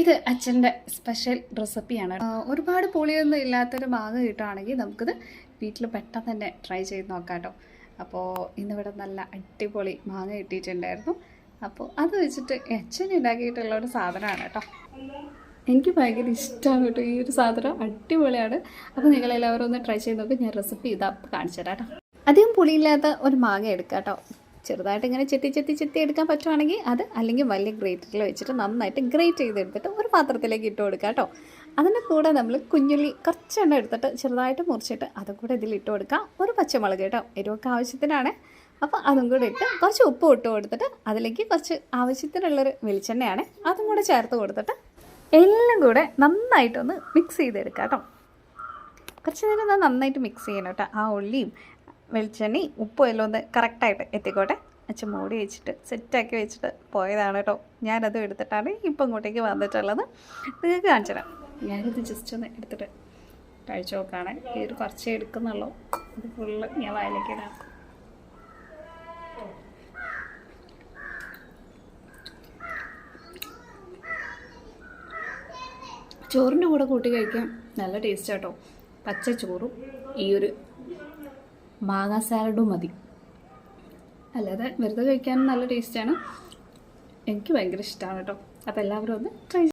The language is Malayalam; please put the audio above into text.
ഇത് അച്ഛന്റെ സ്പെഷ്യൽ റെസിപ്പിയാണ്. ഒരുപാട് പുളിയൊന്നും ഇല്ലാത്തൊരു മാങ്ങ കിട്ടുകയാണെങ്കിൽ നമുക്കിത് വീട്ടിൽ പെട്ടെന്ന് തന്നെ ട്രൈ ചെയ്ത് നോക്കാം കേട്ടോ. അപ്പോൾ ഇന്നിവിടെ നല്ല അടിപൊളി മാങ്ങ കിട്ടിയിട്ടുണ്ടായിരുന്നു. അപ്പോൾ അത് വെച്ചിട്ട് അച്ഛൻ ഉണ്ടാക്കിയിട്ടുള്ള ഒരു സാധനമാണ് കേട്ടോ. എനിക്ക് ഭയങ്കര ഇഷ്ടമാണ് കേട്ടോ ഈ ഒരു സാധനം. അടിപൊളിയാണ്. അപ്പോൾ നിങ്ങളെല്ലാവരും ഒന്ന് ട്രൈ ചെയ്ത് നോക്കി. ഞാൻ റെസിപ്പി ഇതാ കാണിച്ചു തരാം കേട്ടോ. അധികം പുളിയില്ലാത്ത ഒരു മാങ്ങ എടുക്കാം കേട്ടോ. ചെറുതായിട്ട് ഇങ്ങനെ ചെത്തി ചെത്തി ചെത്തി എടുക്കാൻ പറ്റുവാണെങ്കിൽ അത് അല്ലെങ്കിൽ വലിയ ഗ്രേറ്ററിൽ വെച്ചിട്ട് നന്നായിട്ട് ഗ്രേറ്റ് ചെയ്തെടുത്തിട്ട് ഒരു പാത്രത്തിലേക്ക് ഇട്ട് കൊടുക്കുക കേട്ടോ. അതിന്റെ കൂടെ നമ്മൾ കുഞ്ഞുള്ളി കുറച്ചെണ്ണം എടുത്തിട്ട് ചെറുതായിട്ട് മുറിച്ചിട്ട് അതും കൂടെ ഇതിൽ ഇട്ട് കൊടുക്കാം ഒരു പച്ചമുളക് കേട്ടോ എരിവൊക്കെ ആവശ്യത്തിനാണ്. അപ്പോൾ അതും കൂടെ ഇട്ട് കുറച്ച് ഉപ്പ് ഇട്ട് കൊടുത്തിട്ട് അതിലേക്ക് കുറച്ച് ആവശ്യത്തിനുള്ളൊരു വെളിച്ചെണ്ണയാണ് അതും കൂടെ ചേർത്ത് കൊടുത്തിട്ട് എല്ലാം കൂടെ നന്നായിട്ടൊന്ന് മിക്സ് ചെയ്തെടുക്കാം കേട്ടോ. കുറച്ച് നേരം നന്നായിട്ട് മിക്സ് ചെയ്യണം കേട്ടോ. ആ ഉള്ളിയും വെളിച്ചെണ്ണയും ഉപ്പും എല്ലാം ഒന്ന് കറക്റ്റായിട്ട് എത്തിക്കോട്ടെ. അച്ഛൻ മൂടി വെച്ചിട്ട് സെറ്റാക്കി വെച്ചിട്ട് പോയതാണ് കേട്ടോ. ഞാനത് എടുത്തിട്ടാണ് ഇപ്പം ഇങ്ങോട്ടേക്ക് വന്നിട്ടുള്ളത്. നിങ്ങൾക്ക് കാണിച്ചു തരാം ഞാനിത് ജസ്റ്റ് ഒന്ന് എടുത്തിട്ട് കഴിച്ചു നോക്കുകയാണ് ഈ ഒരു കുറച്ചേ എടുക്കുന്നുള്ളൂ. ഇത് ഫുള്ള് ഞാൻ വായിലേക്ക് ഇടാം. ചോറിന്റെ കൂടെ കൂട്ടി കഴിക്കാൻ നല്ല ടേസ്റ്റ് കേട്ടോ. പച്ച ചോറും ഈ ഒരു മാങ്ങ സാലഡും മതി. അല്ലാതെ വെറുതെ കഴിക്കാനും നല്ല ടേസ്റ്റാണ് എനിക്ക് ഭയങ്കര ഇഷ്ടമാണ് കേട്ടോ. അപ്പോൾ എല്ലാവരും ഒന്ന് ട്രൈ